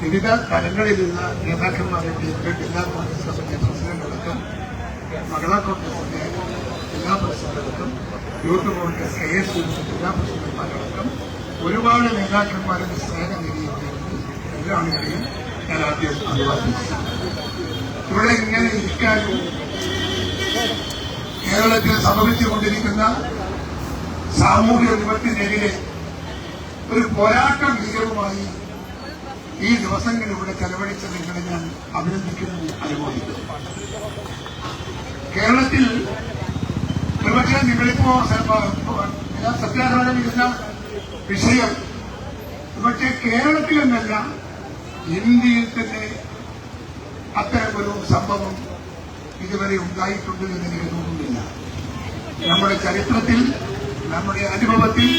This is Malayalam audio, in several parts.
വിവിധ തലങ്ങളിലുള്ള നേതാക്കന്മാരെ വിളിച്ചിട്ട് ജില്ലാ കോൺഗ്രസ് കമ്മിറ്റി പ്രസിഡന്റുകൾക്കും മഹിളാ കോൺഗ്രസിന്റെ ജില്ലാ പ്രസിഡന്റടക്കം യൂത്ത് കോൺഗ്രസ് കെ എസ് യുവിന്റെ ജില്ലാ പ്രസിഡന്റുമാരടക്കം ഒരുപാട് നേതാക്കന്മാരുടെ സ്നേഹം നേടിയിട്ടുണ്ട് എല്ലാ ആളുകളെയും ഞാൻ ആദ്യം അഭിവാദിച്ചു ഇവിടെ ഇങ്ങനെ ഇരിക്കാൻ കേരളത്തിൽ സംഭവിച്ചുകൊണ്ടിരിക്കുന്ന സാമൂഹ്യ വിപത്തിനെതിരെ ഒരു പോരാട്ട വീരവുമായി ഈ ദിവസങ്ങൾ ഇവിടെ ചെലവഴിച്ച നിങ്ങളെ ഞാൻ അഭിനന്ദിക്കുന്നു അനുമോദിക്കുന്നു. കേരളത്തിൽ ഒരുപക്ഷെ നിങ്ങളിപ്പോ സത്യാഗ്രഹം വിഷയം. പക്ഷേ കേരളത്തിൽ എന്നല്ല ഇന്ത്യയിൽ തന്നെ അത്തരമൊരു സംഭവം ഇതുവരെ ഉണ്ടായിട്ടുണ്ട് എന്ന് എനിക്ക് തോന്നുന്നില്ല. നമ്മുടെ ചരിത്രത്തിൽ നമ്മുടെ അനുഭവത്തിൽ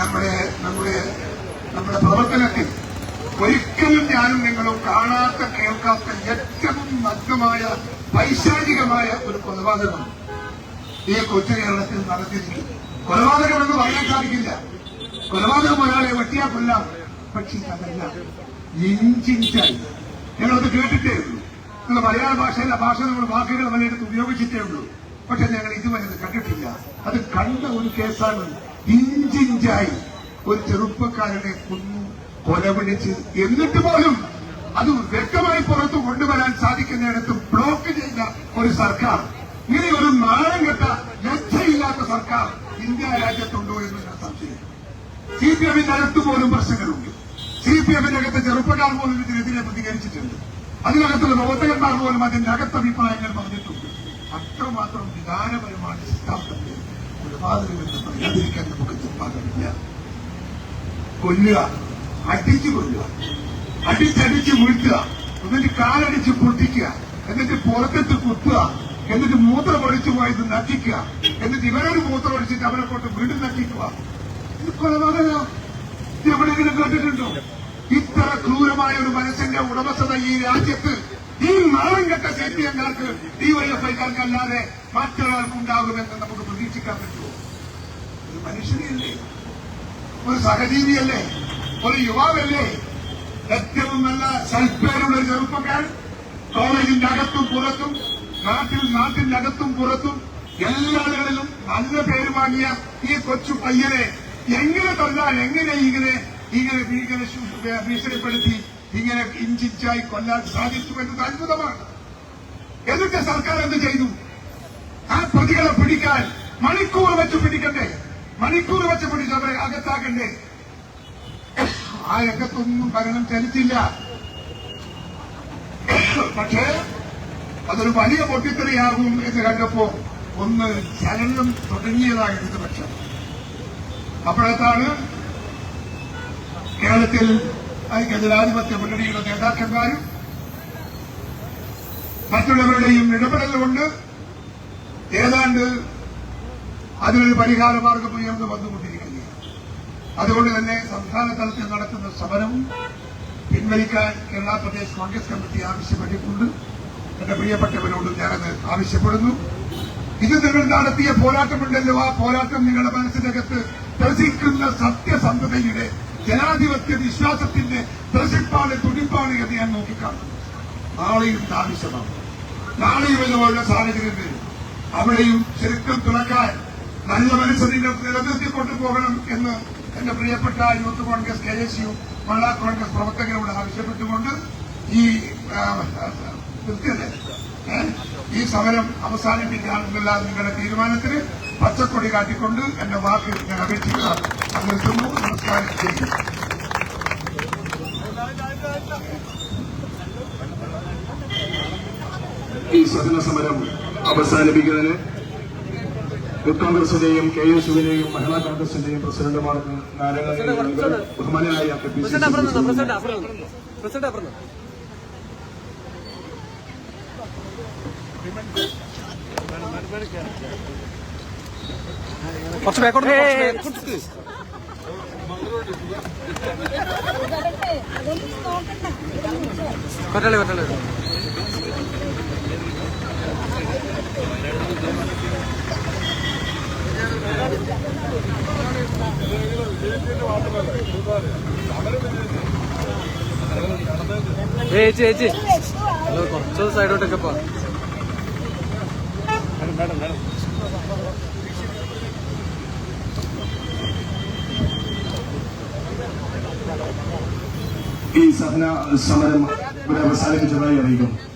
നമ്മുടെ നമ്മുടെ നമ്മുടെ പ്രവർത്തനത്തിൽ ഒരിക്കലും ഞാനും നിങ്ങളും കാണാത്ത കേൾക്കാത്ത ഏറ്റവും നഗ്നമായ പൈശാചികമായ ഒരു കൊലപാതകം ഈ കൊച്ചു കേരളത്തിൽ നടത്തിയിരിക്കും കൊലപാതകമെന്ന് പറയാൻ സാധിക്കില്ല. കൊലപാതകം ഒരാളെ വെട്ടിയാ കൊല്ലാം പക്ഷെ അതല്ല. ഇഞ്ചിഞ്ചായി. ഞങ്ങളത് കേട്ടിട്ടേ ഉള്ളൂ. നിങ്ങൾ മലയാള ഭാഷയിലെ ഭാഷ നമ്മൾ വാക്കുകൾ വലിയെടുത്ത് ഉപയോഗിച്ചിട്ടേ ഉള്ളൂ. പക്ഷെ ഞങ്ങൾ ഇതുവരെ അത് കണ്ടിട്ടില്ല. അത് കണ്ട ഒരു കേസാണ് ഇഞ്ചിഞ്ചായി. ഒരു ചെറുപ്പക്കാരനെ കൊന്നു കൊലപിടിച്ച് എന്നിട്ട് പോലും അത് വ്യക്തമായി പുറത്തു കൊണ്ടുവരാൻ സാധിക്കുന്നിടത്ത് ബ്ലോക്ക് ചെയ്ത ഒരു സർക്കാർ ഇങ്ങനെ ഒരു നാളം കെട്ട ലജ്ജയില്ലാത്ത സർക്കാർ ഇന്ത്യ രാജ്യത്തുണ്ടോ എന്ന് ഞാൻ സംശയം സി പി എമ്മിന്റെ അകത്ത് പോലും പ്രശ്നങ്ങളുണ്ട്. സി പി എമ്മിന്റെ അകത്ത് ചെറുപ്പക്കാർ പോലും ഇതിനെതിരെ പ്രതികരിച്ചിട്ടുണ്ട്. അതിനകത്തുള്ള പ്രവർത്തകന്മാർ പോലും അതിന്റെ അകത്ത് അഭിപ്രായങ്ങൾ പറഞ്ഞിട്ടുണ്ട്. അത്രമാത്രം വികാരപരമാണ് സിദ്ധാന്തത്തെ കൊലപാതകമെന്ന് പറയാതിരിക്കാൻ നമുക്ക് നിർമ്മാണമില്ല കൊല്ലുക അടിച്ചു കൊല്ലുക. അടിച്ചടിച്ച് വീഴ്ത്തുക. എന്നിട്ട് കാലടിച്ച് പൊട്ടിക്കുക. എന്നിട്ട് പുറത്തിട്ട് കുത്തുക. എന്നിട്ട് മൂത്രമൊഴിച്ചു പോയത് നക്കിക്കുക എന്നിട്ട് ഇവരൊരു മൂത്രമൊഴിച്ചിട്ട് അവരെ കൊണ്ട് വീണ്ടും നക്കിക്കുക ഇത് കൊലപാതക ഇത് എവിടെയെങ്കിലും കേട്ടിട്ടുണ്ടോ? ഇത്ര ക്രൂരമായ ഒരു മനസ്സിന്റെ ഉടമസ്ഥത ഈ രാജ്യത്ത് ഈ നാളം കെട്ട സി പി എംകാർക്ക് ഡിവൈഎഫ്ഐക്കാർക്ക് അല്ലാതെ മറ്റൊരാൾക്കും ഉണ്ടാകുമെന്ന് നമുക്ക് പ്രതീക്ഷിക്കാൻ പറ്റുമോ? ഒരു മനുഷ്യനെയല്ലേ? ഒരു സഹജീവിയല്ലേ? ഒരു യുവാവല്ലേ? ഏറ്റവും നല്ല സൽപ്പേരുള്ള ഒരു ചെറുപ്പക്കാരൻ. കോളേജിന്റെ അകത്തും പുറത്തും നാട്ടിൽ നാട്ടിന്റെ അകത്തും പുറത്തും എല്ലാ ആളുകളിലും നല്ല പേര് വാങ്ങിയ ഈ കൊച്ചു പയ്യനെ എങ്ങനെ കൊല്ലാൻ എങ്ങനെ ഇങ്ങനെ ഇങ്ങനെ ഇങ്ങനെ ഭീഷണിപ്പെടുത്തി ഇങ്ങനെ ഇഞ്ചിഞ്ചായി കൊല്ലാൻ സാധിച്ചു എന്നത് അത്ഭുതമാണ്. എന്നിട്ട് സർക്കാർ എന്ത് ചെയ്തു? ആ പ്രതികളെ പിടിക്കാൻ മണിക്കൂർ വെച്ച് പിടിക്കണ്ടേ? മണിക്കൂർ വെച്ച് പിടിച്ച് അവരെ അകത്താക്കണ്ടേ? ആ രംഗത്തൊന്നും ഭരണം ചലിച്ചില്ല. പക്ഷേ അതൊരു വലിയ പൊട്ടിത്തെറിയാകും എന്ന് കണ്ടപ്പോ ഒന്ന് ചലനം തുടങ്ങിയതാണ് ഇടതുപക്ഷം അപ്പോഴത്താണ് കേരളത്തിൽ ഐക്യ ജനാധിപത്യ മുന്നണിയുടെ നേതാക്കന്മാരും മറ്റുള്ളവരുടെയും ഇടപെടൽ കൊണ്ട് ഏതാണ്ട് അതിനൊരു പരിഹാര മാർഗം ഉയർന്നു വന്നുകൊണ്ടിരിക്കുകയാണ് അതുകൊണ്ട് തന്നെ സംസ്ഥാന തലത്തിൽ നടക്കുന്ന സമരവും പിൻവലിക്കാൻ കേരള പ്രദേശ് കോൺഗ്രസ് കമ്മിറ്റി ആവശ്യപ്പെട്ടിട്ടുണ്ട്. എന്റെ പ്രിയപ്പെട്ടവരോട് ഞാനത് ആവശ്യപ്പെടുന്നു. ഇത് നിങ്ങൾ നടത്തിയ പോരാട്ടമുണ്ടല്ലോ. ആ പോരാട്ടം നിങ്ങളുടെ മനസ്സിനകത്ത് ത്രസിക്കുന്ന സത്യസന്ധതയുടെ ജനാധിപത്യ വിശ്വാസത്തിന്റെ ത്രസിപ്പാണ് തുടിപ്പാണ് എന്ന് ഞാൻ നോക്കിക്കാണുന്നു. നാളെയും ആവശ്യമാണ്. നാളെയും ഇതുപോലുള്ള സാഹചര്യം വരും. അവിടെയും ശരിക്കും തുറക്കാൻ നല്ല മനസ്സ് നിങ്ങൾ പോകണം എന്ന് എന്റെ പ്രിയപ്പെട്ട Youth Congress K S U Mahila Congress പ്രവർത്തകരോട് ആവശ്യപ്പെട്ടുകൊണ്ട് ഈ ഈ സമരം അവസാനിപ്പിക്കാനുള്ള നിങ്ങളുടെ തീരുമാനത്തിന് പച്ചക്കൊടി കാട്ടിക്കൊണ്ട് എന്റെ വാക്ക് ഞാൻ അപേക്ഷിക്കുക നിർത്തുന്നു നമസ്കാരം. ഈ സഹന സമരം അവസാനിപ്പിക്കുന്നതിന് യൂത്ത് കോൺഗ്രസിന്റെയും കെ എസ് യുവിന്റെയും മഹിളാ കോൺഗ്രസിന്റെയും പ്രസിഡന്റുമാർക്ക് ബഹുമാനായ കെ പി സി സി കുറച്ച് സൈഡോട്ടൊക്കെ പോ. ഈ സഹന സമരം ഇവിടെ അവസാനിപ്പിച്ചതായി അറിയിക്കുന്നു.